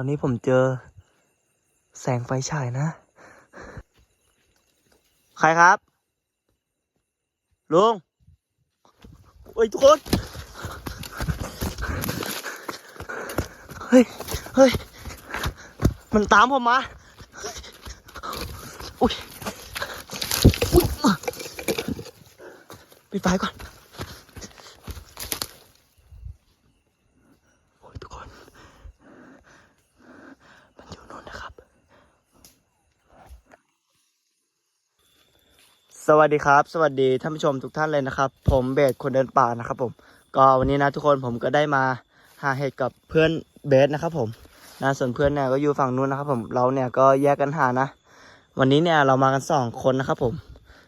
อนนี้ผมเจอ แสงไฟฉายนะ ใครครับ ลุงโอ้ยทุกคน เฮ้ย เฮ้ย มันตามผมมา อุ้ยอุ้ยปิดไฟก่อน โอ้ยทุกคน มันอยู่นู่นนะครับ สวัสดีครับ สวัสดีท่านผู้ชมทุกท่านเลยนะครับ ผมเบสคนเดินป่านะครับผม ก็วันนี้นะทุกคนผมก็ได้มาหาเห็ดกับเพื่อนเบสนะครับผมนะส่วนเพื่อนเนี่ยก็อยู่ฝั่งนู้นนะครับผมเราเนี่ยก็แยกกันหานะ วันนี้เนี่ยเรามากันสองคนนะครับผม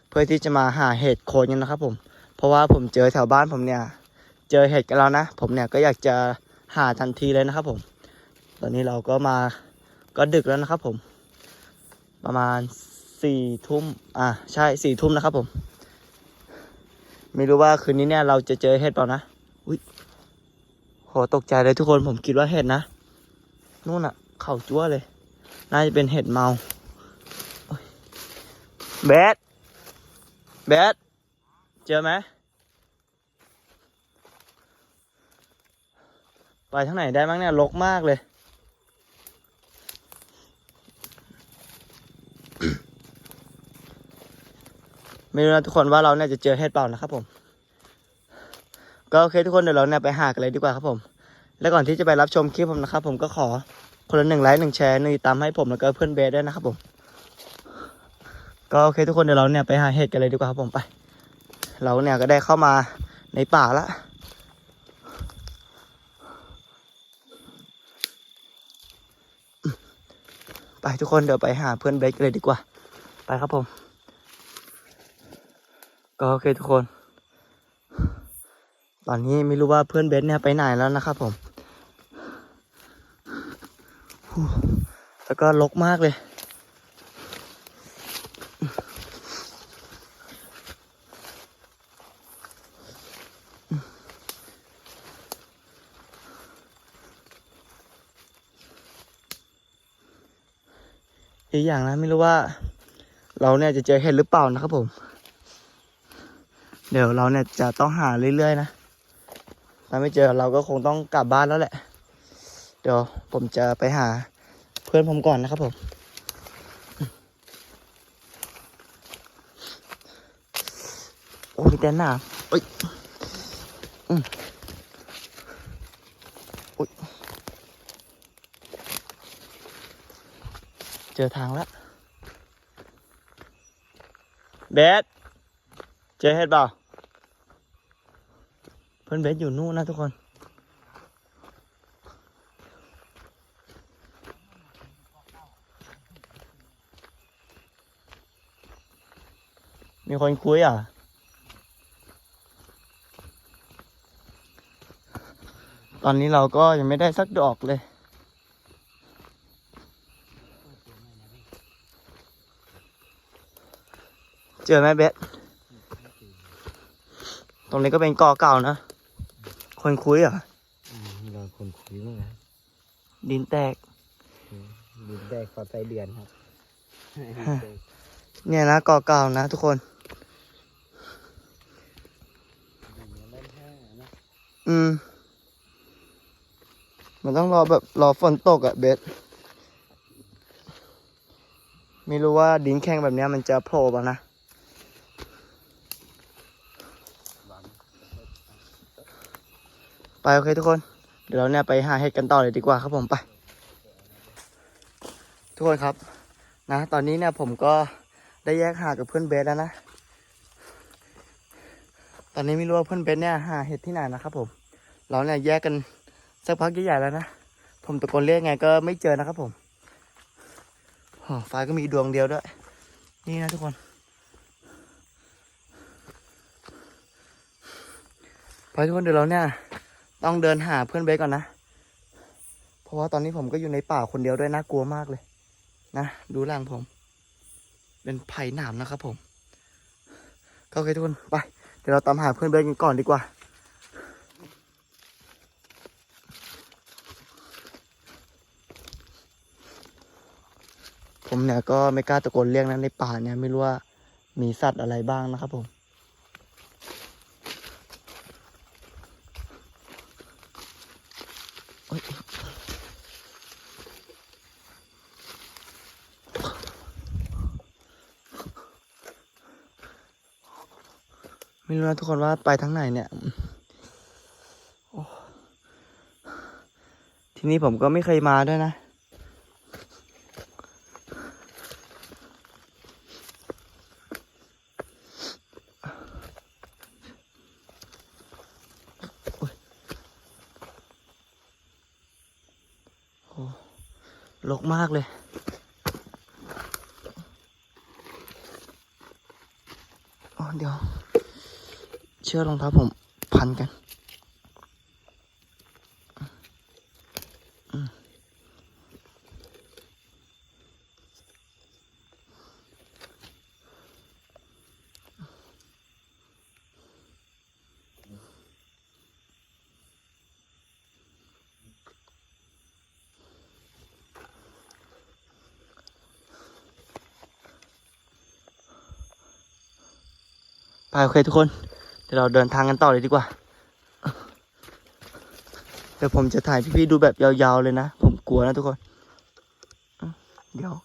เพื่อที่จะมาหาเห็ดโคนกันนะครับผม เพราะว่าผมเจอแถวบ้านผมเนี่ย เจอเห็ดกันแล้วนะ ผมเนี่ยก็อยากจะหาทันทีเลยนะครับผม ตอนนี้เราก็มาก็ดึกแล้วนะครับผม ประมาณ สี่ทุ่มอ่าใช่สี่ทุ่มนะครับผม ไม่รู้ว่าคืนนี้เนี่ยเราจะเจอเห็ดเปล่านะอุ้ยโหตกใจเลยทุกคนผมคิดว่าเห็ดนะนู่นอะเข่าจั่วเลย น่าจะเป็นเห็ดเมาโอ๊ยเบสเบสเจอไหมไปทางไหนได้บ้างเนี่ยรกมากเลย ไม่รู้นะทุกคนว่าเราเนี่ยจะเจอเห็ดเปล่านะครับผม ก็โอเคทุกคนเดี๋ยวเราเนี่ยไปหากันเลยดีกว่าครับผม และก่อนที่จะไปรับชมคลิปผมนะครับผมก็ขอคนละหนึ่งไลค์หนึ่งแชร์หนึ่งติดตามให้ผมแล้วก็เพื่อนเบสด้วยนะครับผม ก็โอเคทุกคนเดี๋ยวเราเนี่ยไปหาเห็ดกันเลยดีกว่าครับผมไป เราเนี่ยก็ได้เข้ามาในป่าละไปทุกคนเดี๋ยวไปหาเพื่อนเบสกันเลยดีกว่า ไปครับผม ก็โอเคทุกคน ตอนนี้ไม่รู้ว่าเพื่อนเบสเนี่ยไปไหนแล้วนะครับผม แล้วก็ลกมากเลย อีกอย่างนะไม่รู้ว่า เราเนี่ยจะเจอเห็ดหรือเปล่านะครับผม เดี๋ยวเราเนี่ยจะต้องหาเรื่อยๆนะ ถ้าไม่เจอเราก็คงต้องกลับบ้านแล้วแหละ เดี๋ยวผมจะไปหาเพื่อนผมก่อนนะครับผมโอ้มีแต่หนาเอ้ยอืมอุ๊ยเจอทางแล้ว เบส เจอเห็ดเปล่า พื่อนเบสอยู่นู่นนะทุกคนมีคนคุยอะ ตอนนี้เราก็ยังไม่ได้สักดอกเลย เจอไหมเบส ตรงนี้ก็เป็นกอเก่านะ คนคุยเหรอะอืมเราคนคุยมั้งนะดินแตก ดินแดกขอใจเดือนครับ เนี่ยนะกอเก่านะทุกคนอืม มันต้องรอแบบรอฝนตกอะเบส ไม่รู้ว่าดินแข็งแบบเนี้ยมันจะโผล่ป่ะนะ ไปโอเคทุกคน เดี๋ยวเราเนี่ยไปหาเห็ดกันต่อเลยดีกว่าครับผมไป ทุกคนครับ นะ ตอนนี้เนี่ยผมก็ได้แยกหากับเพื่อนเบสแล้วนะ ตอนนี้ไม่รู้ว่าเพื่อนเบสเนี่ยหาเห็ดที่ไหนนะครับผม เราเนี่ยแยกกันสักพักใหญ่ๆแล้วนะ ผมตะโกนเรียกไงก็ไม่เจอนะครับผมไฟก็มีดวงเดียวด้วย นี่นะทุกคน ไปทุกคนเดี๋ยวเราเนี่ย ต้องเดินหาเพื่อนเบสก่อนนะ เพราะว่าตอนนี้ผมก็อยู่ในป่าคนเดียวด้วยน่ากลัวมากเลย นะดูหลังผม เป็นไผ่หนามนะครับผม ก็โอเคทุกคนไป เดี๋ยวเราตามหาเพื่อนเบสกันก่อนดีกว่า ผมเนี่ยก็ไม่กล้าตะโกนเรียกนะในป่าเนี่ยไม่รู้ว่ามีสัตว์อะไรบ้างนะครับผม ไม่รู้นะทุกคนว่าไปทางไหนเนี่ยที่นี่ผมก็ไม่เคยมาด้วยนะรกมากเลยอ๋อเดี๋ยว ชือกรองเท้าผมพันกันไปโอเคทุกคน ดี๋ยวเราเดินทางกันต่อเลยดีกว่า เดี๋ยวผมจะถ่ายพี่ๆดูแบบยาวๆเลยนะ ผมกลัวนะทุกคน เดี๋ยว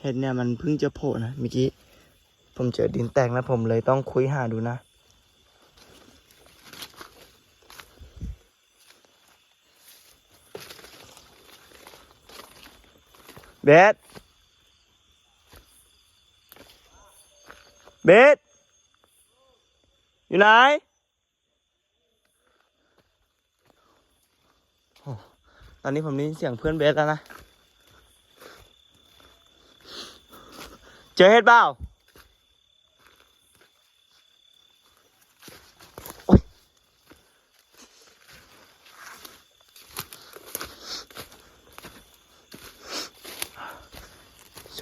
เห็ดเนี่ยมันเพิ่งจะโผล่นะเมื่อกี้ ผมเจอดินแตกนะผมเลยต้องคุยหาดูนะเบสเบสอยู่ไหนตอนนี้ผมได้ยินเสียงเพื่อนเบสแล้วนะ เจอเห็ดเปล่า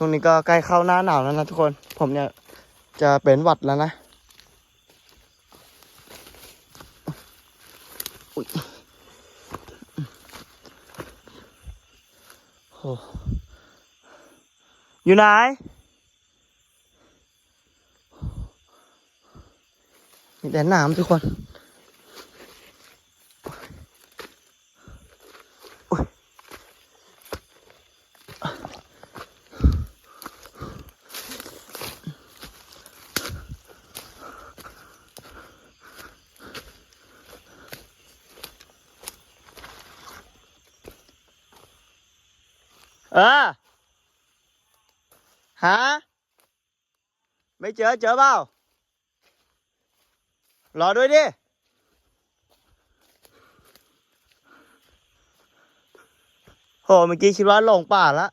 ช่วงนี้ก็ใกล้เข้าหน้าหนาวแล้วนะทุกคน ผมเนี่ยจะเป็นหวัดแล้วนะอุ๊ยโอ้อยู่ไหนมีแต่หนามทุกคน เออฮะไม่เจอเจอเปล่ารอด้วยดิโหเมื่อกี้คิดว่าหลงป่าละ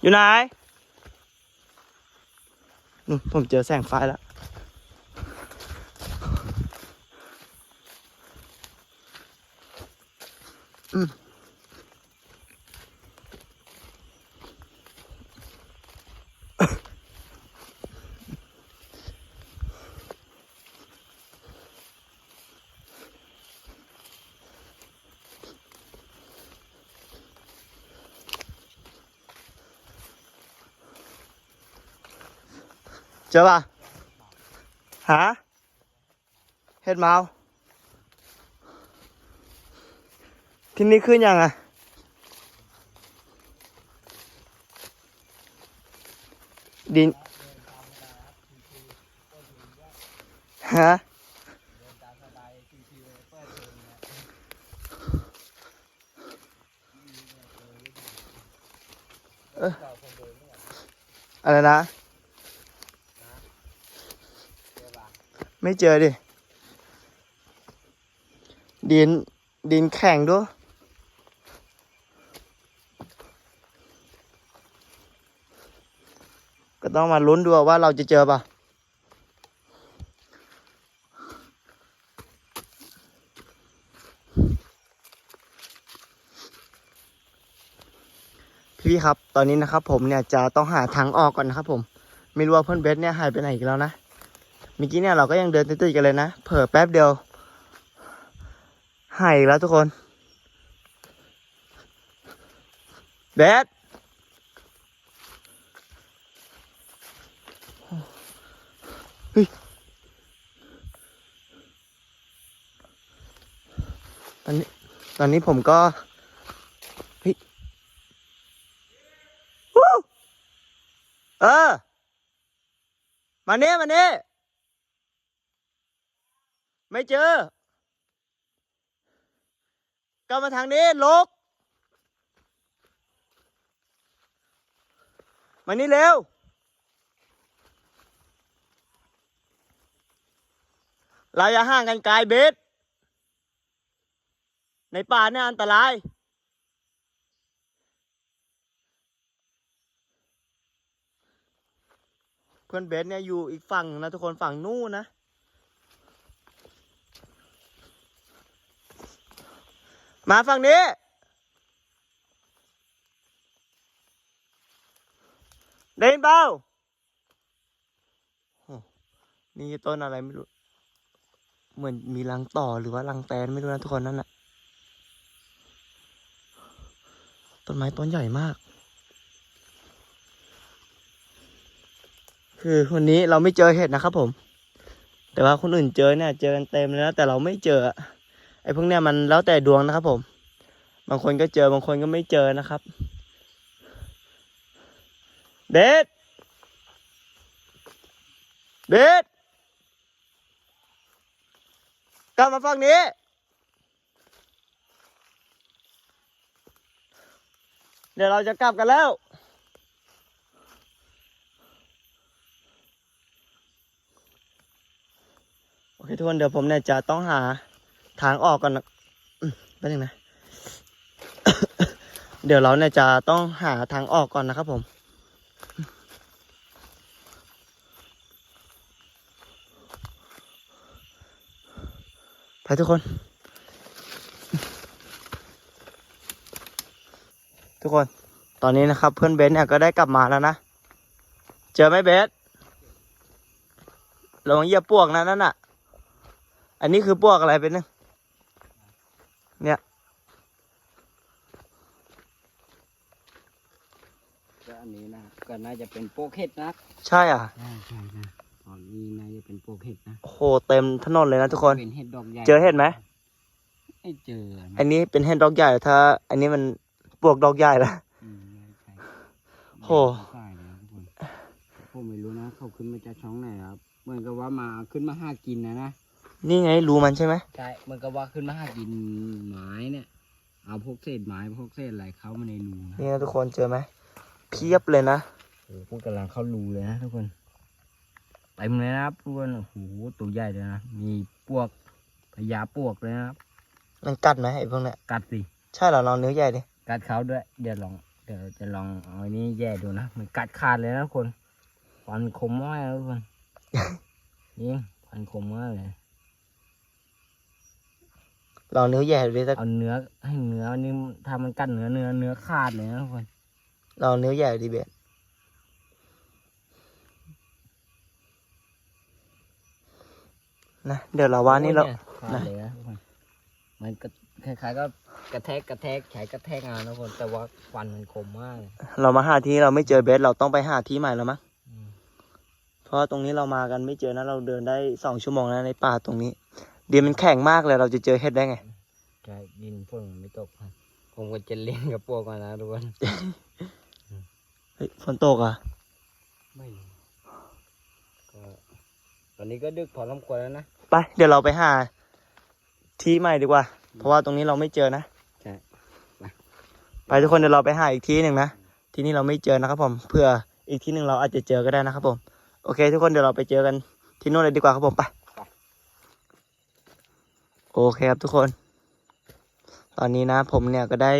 อยู่ไหนผมเจอแสงไฟแล้ว อป่ะหาเห็ดเมาที่นี่ขึ้นยังอะดินฮะเอออะไรนะ ไม่เจอดิ ดิน ดินแข็งด้วย ก็ต้องมาลุ้นดูว่าเราจะเจอป่ะพี่ครับ ตอนนี้นะครับผมเนี่ยจะต้องหาทางออกก่อนนะครับผม ไม่รู้ว่าเพื่อนเบสเนี่ยหายไปไหนอีกแล้วนะ มื่อกี้เนี่ยเราก็ยังเดินติดๆกันเลยนะ เผลอแป๊บเดียวหายอีกแล้วทุกคนเบสเฮ้ยตอนนี้ตอนนี้ผมก็เฮ้ยเออ มาเนี้มาเนี้ ไม่เจอ ก็มาทางนี้ลุกมานี่เร็ว เราอย่าห่างกันไกลเบสในป่าเนี่ยอันตราย เพื่อนเบสเนี่ยอยู่อีกฝั่งหนึ่งนะทุกคนฝั่งนู้นนะ มาฝั่งนี้ได้ยินเปล่าโอ้นี่ต้นอะไรไม่รู้ เหมือนมีรังต่อหรือว่ารังแตนไม่รู้นะทุกคนนั่นน่ะ ต้นไม้ต้นใหญ่มาก คือวันนี้เราไม่เจอเห็ดนะครับผม แต่ว่าคนอื่นเจอเนี่ยเจอกันเต็มเลยนะแต่เราไม่เจออะ พวกเนี้ยมันแล้วแต่ดวงนะครับผม บางคนก็เจอบางคนก็ไม่เจอนะครับเบสเบสกลับมาฝั่งนี้ เดี๋ยวเราจะกลับกันแล้วโอเคทุกคนเดี๋ยวผมเนี่ยจะต้องหา ทางออกก่อนนะแป๊บนึงนะ เดี๋ยวเราเนี่ยจะต้องหาทางออกก่อนนะครับผม ไปทุกคน ทุกคน ตอนนี้นะครับเพื่อนเบสเนี่ยก็ได้กลับมาแล้วนะ เจอไหมเบสระวังเหยียบปวกนะนั่นน่ะ อันนี้คือปวกอะไรเป็นนึง เนี่ยก็อันนี้นะก็น่าจะเป็นโปกเห็ดนะใช่อะใช่ใช่นะตอนนี้น่าจะเป็นโปกเห็ดนะโอ้โหเต็มถนนเลยนะทุกคน เป็นเห็ดดอกใหญ่เจอเห็ดไหมไม่เจอนะอันนี้เป็นเห็ดดอกใหญ่ถ้า อันนี้มันปวกดอกใหญ่ละอืมไม่ใช่โหใช่เลยนะทุกคนผมไม่รู้นะเขาขึ้นมาจากช่องไหนครับ เหมือนกับว่ามาขึ้นมาหากินนะนะ นี่ไงรูมันใช่ไหมใช่เหมือนกับว่าขึ้นมาหากินไม้เนี่ย เอาพวกเศษไม้พวกเศษอะไรเข้ามาในรูนะนี่นะทุกคนเจอไหมเพียบเลยนะโอ้โหพวกกำลังเข้ารูเลยนะทุกคนเต็มเลยนะครับทุกคนโอ้โหตัวใหญ่เลยนะมีปวกพญาปวกเลยนะครับมันกัดไหมไอ้พวกเนี้ยกัดสิใช่เหรอลองเนื้อใหญ่ดิกัดเขาด้วยเดี๋ยวลองเดี๋ยวจะลองเอาอันนี้แย่ดูนะมันกัดขาดเลยนะทุกคนฟันคมมากนะทุกคนยิงฟันคมมากเลย ลองเนื้อใหญ่ดูดิสักเอาเนื้อให้เนื้อนี่ถ้ามันกัดเนื้อเนื้อเนื้อขาดเลยนะทุกคนลองเนื้อใหญ่ดิเบสนะเดี๋ยวเราว่านี่เราโอ้ยขาดเลยนะทุกคนมันก็คล้ายๆก็กระแทกกระแทกใช้กระแทกงานนะทุกคนแต่ว่าฟันมันคมมากเลยเรามาหาที่เราไม่เจอเบสเราต้องไปหาที่ใหม่แล้วมั้งอืม เพราะว่าตรงนี้เรามากันไม่เจอนะเราเดินได้สองชั่วโมงแล้วในป่าตรงนี้เดี๋ยวมันแข็งมากเลยเราจะเจอเห็ดได้ไง ใช่ดินฝนไม่ตกครับผมก็จะเล่นกับพวกมันนะทุกคนเฮ้ยฝนตกอะไม่รู้ก็ตอนนี้ก็ดึกพอสมควรแล้วนะ ไป เดี๋ยวเราไปหา ที่ใหม่ดีกว่า เพราะว่าตรงนี้เราไม่เจอนะใช่ไป ไปทุกคนเดี๋ยวเราไปหาอีกที่หนึ่งนะ ที่นี่เราไม่เจอนะครับผมเพื่ออีกที่หนึ่งเราอาจจะเจอก็ได้นะครับผม โอเค ทุกคนเดี๋ยวเราไปเจอกันที่นู่นเลยดีกว่าครับผมไป โอเคครับทุกคน ตอนนี้นะผมเนี่ยก็ได้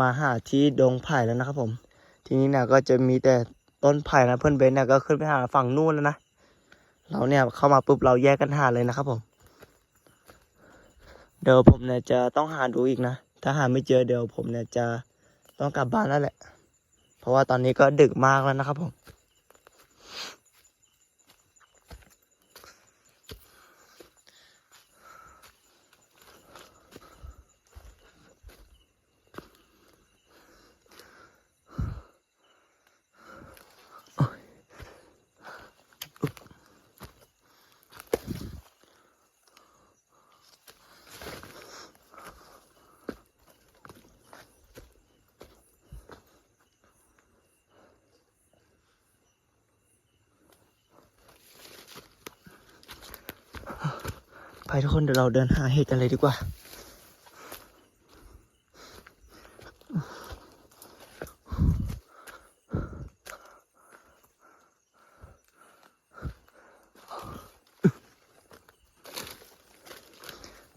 มาหาที่ดงไผ่แล้วนะครับผม ทีนี่เนี่ยก็จะมีแต่ต้นไผ่นะเพื่อนเบนเนี่ยก็ขึ้นไปหาฝั่งนู่นแล้วนะ เราเนี่ยเข้ามาปุ๊บเราแยกกันหาเลยนะครับผม เดี๋ยวผมเนี่ยจะต้องหาดูอีกนะ ถ้าหาไม่เจอเดี๋ยวผมเนี่ยจะต้องกลับบ้านแล้วแหละ เพราะว่าตอนนี้ก็ดึกมากแล้วนะครับผม ไปทุกคนเดี๋ยวเราเดินหาเห็ดกันเลยดีกว่า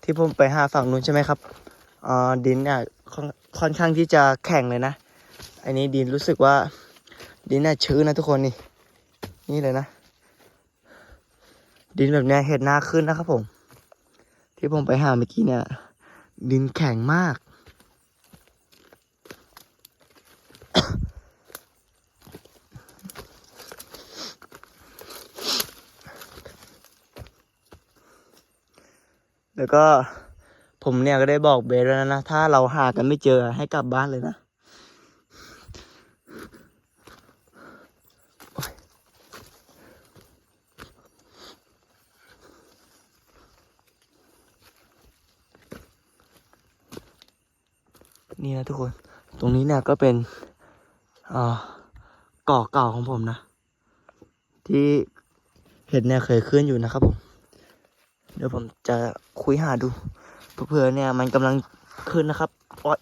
ที่ผมไปหาฝั่งนู้นใช่ไหมครับดินเนี่ยค่อนข้างที่จะแข็งเลยนะ อันนี้ดินรู้สึกว่าดินน่ะชื้นนะทุกคนนี่ นี่เลยนะ ดินแบบเนี้ยเห็ดหน้าขึ้นนะครับผม ที่ผมไปหาเมื่อกี้เนี่ย ดินแข็งมาก แล้วก็ผมเนี่ยก็ได้บอกเบสแล้วนะ ถ้าเราหากันไม่เจอให้กลับบ้านเลยนะ นี่นะทุกคน ตรงนี้เนี่ยก็เป็นเกาะเก่าของผมนะ ที่เห็ดเนี่ยเคยขึ้นอยู่นะครับผม เดี๋ยวผมจะคุยหาดูเพื่อเนี่ยมันกำลังขึ้นนะครับโอ๊ย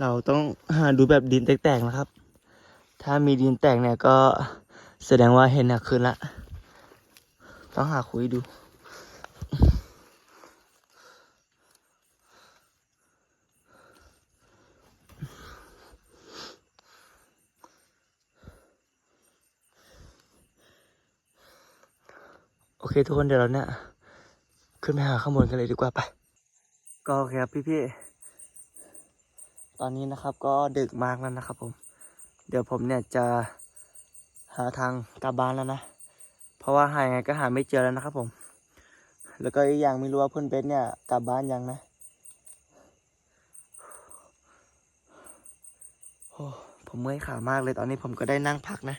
เราต้องหาดูแบบดินแตกๆนะครับ ถ้ามีดินแตกเนี่ยก็แสดงว่าเห็นเนี่ยขึ้นละ ต้องหาคุยดูโอเคทุกคนเดี๋ยวเราเนี่ยขึ้นไปหาข้างบนกันเลยดีกว่าไป ก็โอเคครับพี่ๆ ตอนนี้นะครับก็ดึกมากแล้วนะครับผม เดี๋ยวผมเนี่ยจะหาทางกลับบ้านแล้วนะ เพราะว่าหายังไงก็หาไม่เจอแล้วนะครับผม แล้วก็อีกอย่างไม่รู้ว่าเพื่อนเบสเนี่ยกลับบ้านยังนะโอ้ผมเมื่อยขามากเลยตอนนี้ผมก็ได้นั่งพักนะ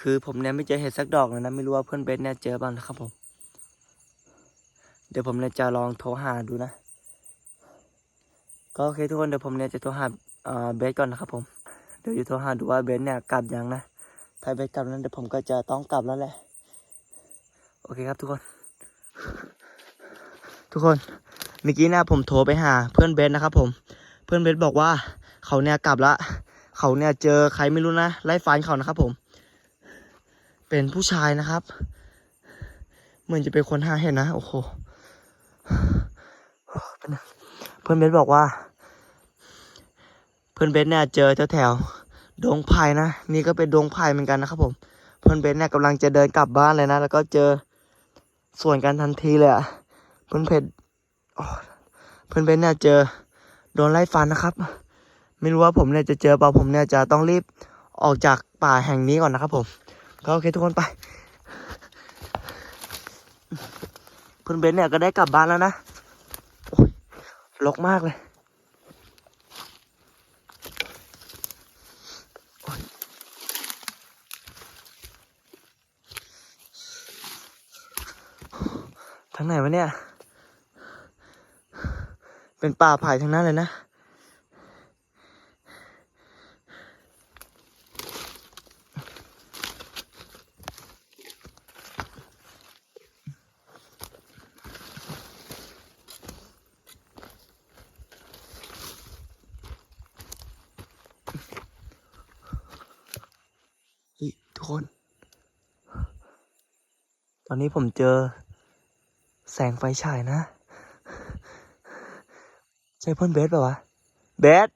คือผมเนี่ยไม่เจอเห็ดสักดอกเลยนะ ไม่รู้ว่าเพื่อนเบสเนี่ยเจอบ้างนะครับผม เดี๋ยวผมเนี่ยจะลองโทรหาดูนะ ก็โอเคทุกคนเดี๋ยวผมเนี่ยจะโทรหาเบสก่อนนะครับผม เดี๋ยวจะโทรหาดูว่าเบสเนี่ยกลับยังนะ ถ้าเบสกลับนั้นเดี๋ยวผมก็จะต้องกลับแล้วแหละ โอเคครับทุกคน ทุกคน เมื่อกี้เนะผมโทรไปหาเพื่อนเบสนะครับผม เพื่อนเบสบอกว่าเขาเนี่ยกลับละ เขาเนี่ยเจอใครไม่รู้นะไล่ฟันเขานะครับผม เป็นผู้ชายนะครับ เหมือนจะเป็นคนหาเห็นนะ โอ้โหเพื่อนเบสบอกว่า เพื่อนเบสเนี่ยเจอแถวๆดงไผ่นะนี่ก็เป็นดงไผ่เหมือนกันนะครับผม เพื่อนเบสเนี่ยกำลังจะเดินกลับบ้านเลยนะ แล้วก็เจอส่วนกันทันทีเลยอะเพื่อนเพชรเพื่อนเบสเนี่ยเจอโดนไล่ฟันนะครับ ไม่รู้ว่าผมเนี่ยจะเจอเปล่าผมเนี่ยจะต้องรีบออกจากป่าแห่งนี้ก่อนนะครับผม ก็โอเคทุกคนไป เพื่อนเบนเนี่ยก็ได้กลับบ้านแล้วนะโอ้ยลกมากเลยางไหนวะเนี่ย เป็นป่าไผ่ทางนั้นเลยนะ ทุกคน ตอนนี้ผมเจอ แสงไฟฉายนะ ใช่เพื่อนเบสเปล่าวะ เบส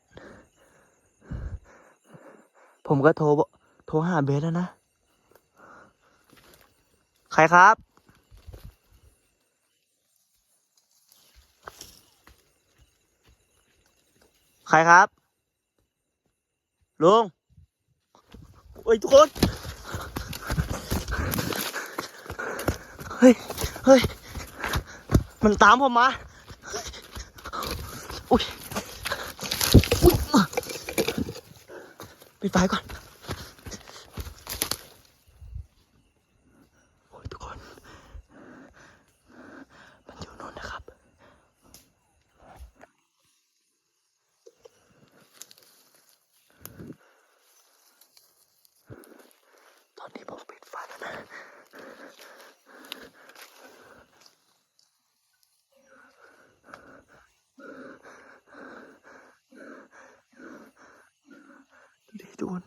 ผมก็โทรโทรหาเบสแล้วนะ ใครครับ ใครครับ ลุงโอ้ยทุกคน เฮ้ย เฮ้ย มันตามผมมา อุ้ยอุ้ยมาปิดไฟก่อน โอ้ยทุกคน มันอยู่นู่นนะครับ ตอนนี้ผมปิดไฟแล้วนะ ดูดิทุกคน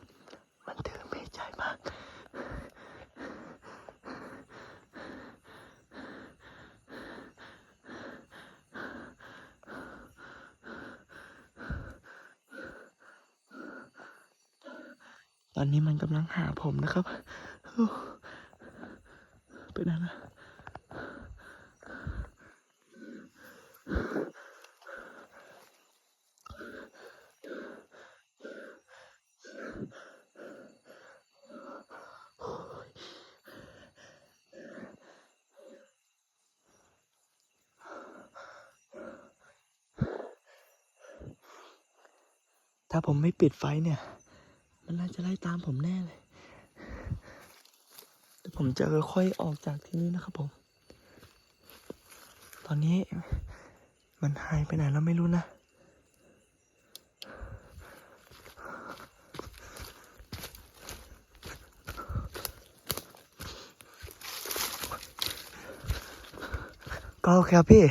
มันถือเมฆใหญ่มาก ต อนนี้มันกำลังหาผมนะครับไปไหนนะถ้าผมไม่ปิดไฟเนี่ย ไล่ตามผมแน่เลยแต่ผมจะค่อยๆออกจากที่นี่นะครับผม ตอนนี้มันหายไปไหนแล้วไม่รู้นะก็โอเคครับพี่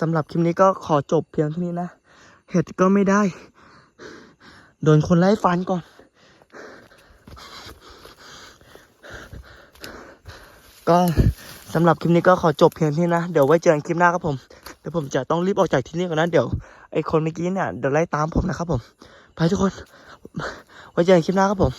สำหรับคลิปนี้ก็ขอจบเพียงเท่านี้นะ เห็ดก็ไม่ได้ โดนคนไล่ฟันก่อน ก็สำหรับคลิปนี้ก็ขอจบเพียงเที่านี้นะ เดี๋ยวไว้เจอกันคลิปหน้าครับผม เดี๋ยวผมจะต้องรีบออกจากที่นี่ก่อนนะ เดี๋ยวไอ้คนเมื่อกี้เนี่ยเดี๋ยวไล่ตามผมนะครับผม ไปทุกคน ไว้เจอกันคลิปหน้าครับผม